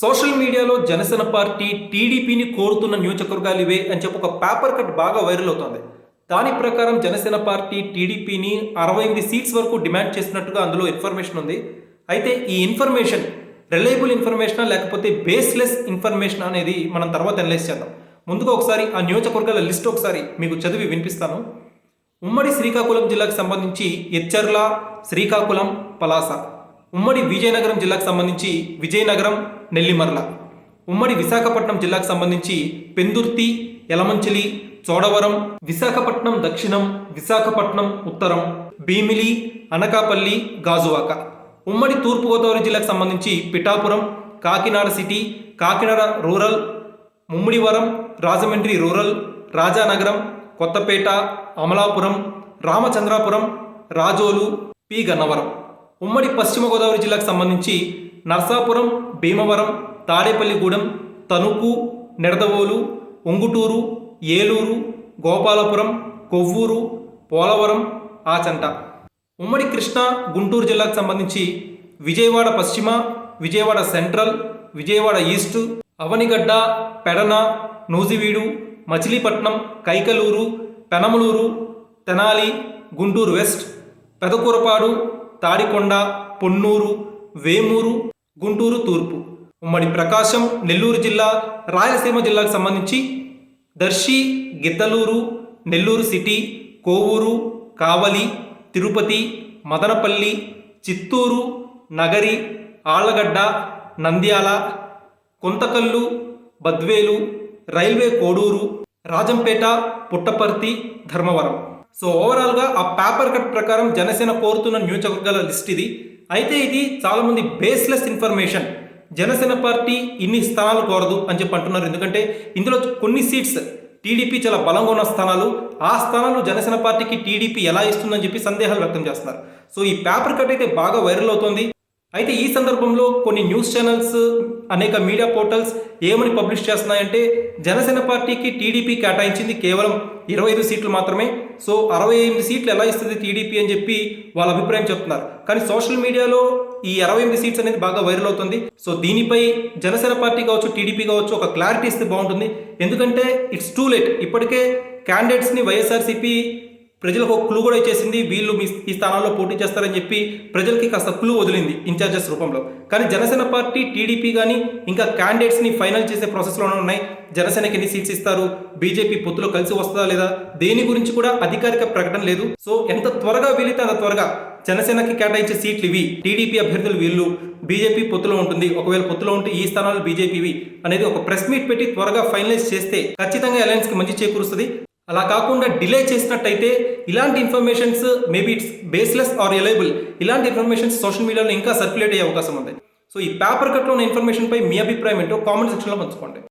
Social మీడియాలో Janasena party టీడీపీని కోరుతున్న నియోజకవర్గాలు ఇవే అని చెప్పి ఒక పేపర్ కట్ బాగా వైరల్ అవుతుంది. దాని ప్రకారం జనసేన పార్టీ టీడీపీని అరవై ఎనిమిది సీట్స్ వరకు డిమాండ్ చేసినట్టుగా అందులో ఇన్ఫర్మేషన్ ఉంది. అయితే ఈ ఇన్ఫర్మేషన్ రిలయబుల్ ఇన్ఫర్మేషన్ లేకపోతే బేస్లెస్ ఇన్ఫర్మేషన్ అనేది మనం తర్వాత అనలైజ్ చేద్దాం. ముందుగా ఒకసారి ఆ నియోజకవర్గాల లిస్ట్ ఒకసారి మీకు చదివి వినిపిస్తాను. ఉమ్మడి శ్రీకాకుళం జిల్లాకు సంబంధించి ఎచ్చర్ల శ్రీకాకుళం పలాస. ఉమ్మడి విజయనగరం జిల్లాకు సంబంధించి విజయనగరం నెల్లిమర్ల. ఉమ్మడి విశాఖపట్నం జిల్లాకు సంబంధించి పెందుర్తి యలమంచిలి చోడవరం విశాఖపట్నం దక్షిణం విశాఖపట్నం ఉత్తరం భీమిలి అనకాపల్లి గాజువాక. ఉమ్మడి తూర్పుగోదావరి జిల్లాకు సంబంధించి Pithapuram Kakinada city Kakinada rural Mummidivaram Rajahmundry rural Rajanagaram Kothapeta Amalapuram Ramachandrapuram Razole P. Gannavaram. ఉమ్మడి పశ్చిమ గోదావరి జిల్లాకు సంబంధించి నర్సాపురం భీమవరం తాడేపల్లిగూడెం తణుకు నిడదవోలు ఉంగుటూరు ఏలూరు గోపాలపురం కొవ్వూరు పోలవరం ఆచంట. ఉమ్మడి కృష్ణా గుంటూరు జిల్లాకు సంబంధించి Vijayawada Paschima Vijayawada central Vijayawada east Avanigadda Pedana Nuzvid Machilipatnam Kaikalur Penamaluru Tenali Guntur west Pedakurapadu Tadikonda Ponnur Vemuru Guntur Turpu. ఉమ్మడి ప్రకాశం నెల్లూరు జిల్లా రాయలసీమ జిల్లాకు సంబంధించి Darsi Giddalur Nellore city Kovur Kavali Tirupati Madanapalle Chittoor Nagari Allagadda Nandyal Guntakal Badvel railway Koduru Rajampet Puttaparthi Dharmavaram. So ఓవరాల్గా ఆ paper cut ప్రకారం జనసేన కోరుతున్న నియోజకవర్గాల list ఇది. అయితే ఇది చాలామంది బేస్లెస్ ఇన్ఫర్మేషన్ జనసేన పార్టీ ఇన్ని స్థానాలు కోరదు అని చెప్పి అంటున్నారు. ఎందుకంటే ఇందులో కొన్ని సీట్స్ టీడీపీ చాలా బలంగా ఉన్న స్థానాలు. ఆ స్థానాలు జనసేన పార్టీకి టీడీపీ ఎలా ఇస్తుందని చెప్పి సందేహాలు వ్యక్తం చేస్తున్నారు. సో ఈ పేపర్ కట్ అయితే బాగా వైరల్ అవుతోంది. అయితే ఈ సందర్భంలో కొన్ని న్యూస్ ఛానల్స్ అనేక మీడియా పోర్టల్స్ ఏమని పబ్లిష్ చేస్తున్నాయంటే జనసేన పార్టీకి టీడీపీ కేటాయించింది కేవలం ఇరవై ఐదు సీట్లు మాత్రమే. సో అరవై ఎనిమిది సీట్లు ఎలా ఇస్తుంది టీడీపీ అని చెప్పి వాళ్ళ అభిప్రాయం చెప్తున్నారు. కానీ సోషల్ మీడియాలో ఈ అరవై ఎనిమిది సీట్స్ అనేది బాగా వైరల్ అవుతుంది. సో దీనిపై జనసేన పార్టీ కావచ్చు టీడీపీ కావచ్చు ఒక క్లారిటీ ఇస్తే బాగుంటుంది. ఎందుకంటే ఇట్స్ టూ లేట్ ఇప్పటికే క్యాండిడేట్స్ని వైఎస్ఆర్సీపీ ప్రజలకు ఒక క్లూ కూడా ఇచ్చేసింది. వీళ్ళు మీ ఈ స్థానాల్లో పోటీ చేస్తారని చెప్పి ప్రజలకి కాస్త క్లూ వదిలింది ఇన్ఛార్జెస్ రూపంలో. కానీ జనసేన పార్టీ టీడీపీ కానీ ఇంకా క్యాండిడేట్స్ని ఫైనల్ చేసే ప్రాసెస్లోనే ఉన్నాయి. జనసేనకి ఎన్ని సీట్స్ ఇస్తారు? బీజేపీ పొత్తులో కలిసి వస్తుందా లేదా? దేని గురించి కూడా అధికారిక ప్రకటన లేదు. సో ఎంత త్వరగా వీలైతే అంత త్వరగా జనసేనకి కేటాయించే సీట్లు ఇవి. టీడీపీ అభ్యర్థులు వీళ్ళు. బీజేపీ పొత్తులో ఉంటుంది. ఒకవేళ పొత్తులో ఉంటే ఈ స్థానాలు బీజేపీవి అనేది ఒక ప్రెస్ మీట్ పెట్టి త్వరగా ఫైనలైజ్ చేస్తే ఖచ్చితంగా అలయన్స్కి మంచి చేకూరుస్తుంది. అలా కాకుండా డిలే చేసినట్టయితే ఇలాంటి informations maybe it's baseless or reliable. ఇలాంటి ఇన్ఫర్మేషన్స్ సోషల్ మీడియాలో ఇంకా సర్క్యులేట్ అయ్యే అవకాశం ఉంది. సో ఈ పేపర్ కట్లో ఉన్న ఇన్ఫర్మేషన్ పై మీ అభిప్రాయం ఏంటో కామెంట్ సెక్షన్లో పంచుకోండి.